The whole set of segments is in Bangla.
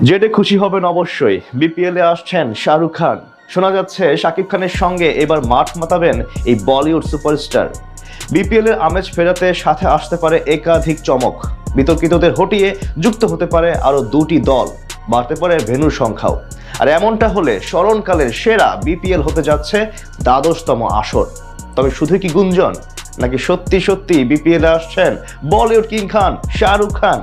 জেডে খুশি হবেন অবশ্যই। বিপিএল আসছেন শাহরুখ খান। শোনা যাচ্ছে, শাকিব খানের সঙ্গে এবার মাঠ মাতাবেন এই বলিউড সুপারস্টার। বিপিএল এর আমেজ ফেরাতে সাথে আসতে পারে একাধিক চমক। বিতর্কিতদের হটিয়ে যুক্ত হতে পারে আরও দুটি দল। বাড়তে পারে ভেন্যুর সংখ্যাও। আর এমনটা হলে স্মরণকালের সেরা বিপিএল হতে যাচ্ছে দ্বাদশতম আসর। তবে শুধু কি গুঞ্জন? নাকি সত্যি সত্যি বিপিএল আসছেন বলিউড কিং খান শাহরুখ খান?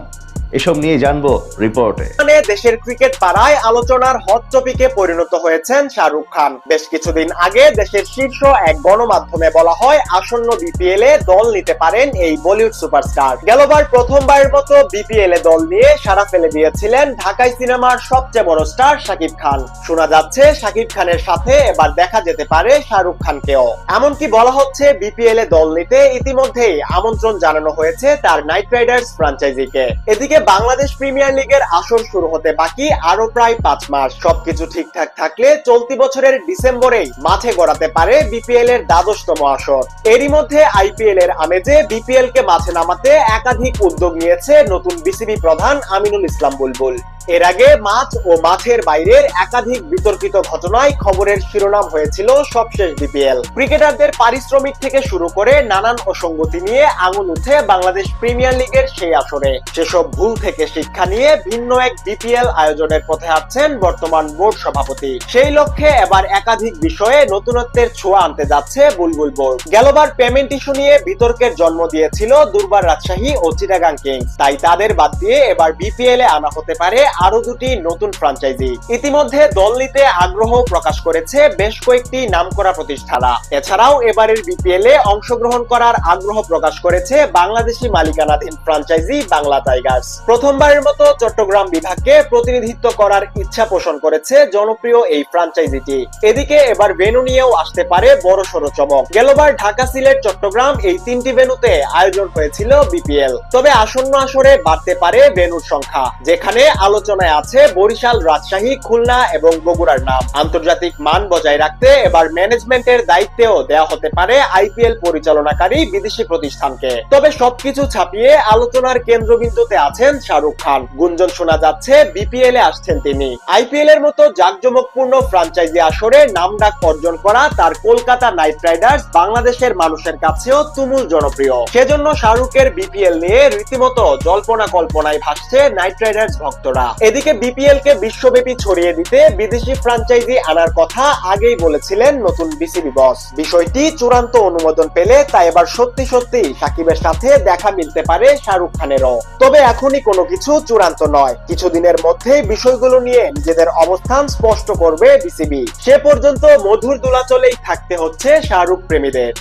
এসব নিয়ে জানব রিপোর্টে। বর্তমানে দেশের ক্রিকেট পাড়ায় আলোচনার হট টপিকে পরিণত হয়েছেন শাহরুখ খান। বেশ কিছুদিন আগে দেশের শীর্ষ এক গণমাধ্যমে বলা হয়, আসন্ন বিপিএল এ দল নিতে পারেন এই বলিউড সুপারস্টার। গেলবার প্রথমবারের মতো বিপিএল এ দল নিয়ে সারা ফেলে দিয়েছিলেন ঢাকাই সিনেমার সবচেয়ে বড় স্টার শাকিব খান। শোনা যাচ্ছে, শাকিব খানের সাথে এবার দেখা যেতে পারে শাহরুখ খানকেও। এমনকি বলা হচ্ছে বিপিএল এ দল নিতে ইতিমধ্যেই আমন্ত্রণ জানানো হয়েছে তার নাইট রাইডার্স ফ্রাঞ্চাইজিকে। এদিকে বাংলাদেশ প্রিমিয়ার লিগের আসর শুরু হতে বাকি আরও প্রায় পাঁচ মাস। সবকিছু ঠিকঠাক থাকলে চলতি বছরের ডিসেম্বরেই মাঠে গড়াতে পারে বিপিএল এর দ্বাদশতম আসর। এরই মধ্যে আইপিএল এর আমেজে বিপিএল কে মাঠে নামাতে একাধিক উদ্যোগ নিয়েছে নতুন বিসিবি প্রধান আমিনুল ইসলাম বুলবুল। এর আগে মাঠ ও মাঠের বাইরের একাধিক বিতর্কিত ঘটনায় খবরের শিরোনাম হয়েছিল সবশেষ বিপিএল। ক্রিকেটারদের পারিশ্রমিক থেকে শুরু করে নানান অসঙ্গতি নিয়ে আঙুল উঠে বাংলাদেশ প্রিমিয়ার লিগের সেই আসরে। সেসব ভুল থেকে শিক্ষা নিয়ে ভিন্ন এক বিপিএল আয়োজনের পথে হাঁটছেন বর্তমান বোর্ড সভাপতি। সেই লক্ষ্যে এবার একাধিক বিষয়ে নতুনত্বের ছোঁয়া আনতে যাচ্ছে বুলবুল বোর্ড। গেলবার পেমেন্ট ইস্যু নিয়ে বিতর্কের জন্ম দিয়েছিল দুর্বার রাজশাহী ও চিটাগাং কিংস। তাই তাদের বাদ দিয়ে এবার বিপিএল এ আনা হতে পারে আরও দুটি নতুন ফ্রাঞ্চাইজি। ইতিমধ্যে দল নিতে আগ্রহ প্রকাশ করেছে বেশ কয়েকটি নামকরা প্রতিষ্ঠানা। এছাড়াও এবারের বিপিএল এ অংশগ্রহণ করার আগ্রহ প্রকাশ করেছে বাংলাদেশি মালিকানাধীন ফ্রাঞ্চাইজি বাংলা টাইগার্স। প্রথমবারের মতো চট্টগ্রাম বিভাগকে প্রতিনিধিত্ব করার ইচ্ছা পোষণ করেছে জনপ্রিয় এই ফ্রাঞ্চাইজিটি। এদিকে এবার ভেনু নিয়েও আসতে পারে বড় সড়ো চমক। গেলবার ঢাকা সিলেট, চট্টগ্রাম এই তিনটি ভেনুতে আয়োজন হয়েছিল বিপিএল। তবে আসন্ন আসরে বাড়তে পারে ভেনুর সংখ্যা, যেখানে আলোচনায় আছে বরিশাল রাজশাহী, খুলনা এবং বগুড়ার নাম। আন্তর্জাতিক মান বজায় রাখতে এবার ম্যানেজমেন্টের দায়িত্বেও দেওয়া হতে পারে আইপিএল পরিচালনাকারী বিদেশি প্রতিষ্ঠানকে। তবে সবকিছু ছাপিয়ে আলোচনার কেন্দ্রবিন্দুতে আছেন শাহরুখ খান। গুঞ্জন শোনা যাচ্ছে বিপিএল এ আসছেন তিনি। আইপিএল এর মতো জাঁকজমকপূর্ণ ফ্রাঞ্চাইজি আসরে নামডাক অর্জন করা তার কলকাতা নাইট রাইডার্স বাংলাদেশের মানুষের কাছেও তুমুল জনপ্রিয়। সেজন্য শাহরুখের বিপিএল নিয়ে রীতিমতো জল্পনা কল্পনায় ভাসছে নাইট রাইডার্স ভক্তরা। এদিকে বিপিএল কে বিশ্বব্যাপী ছড়িয়ে দিতে বিদেশি ফ্রাঞ্চাইজি আনার কথা আগেই বলেছিলেন নতুন বিসিবি বস বিষয়টি চূড়ান্ত অনুমোদন পেলে তা এবার সত্যি সত্যি সাকিবের সাথে দেখা মিলতে পারে শাহরুখ খানেরও। তবে কোনো কিছু চূড়ান্ত নয়। কিছুদিনের মধ্যেই বিষয়গুলো নিয়ে নিজেদের অবস্থান স্পষ্ট করবে বিসিবি। সে পর্যন্ত মধুর দোলাচলেই থাকতে হচ্ছে শাহরুখ প্রেমীদের।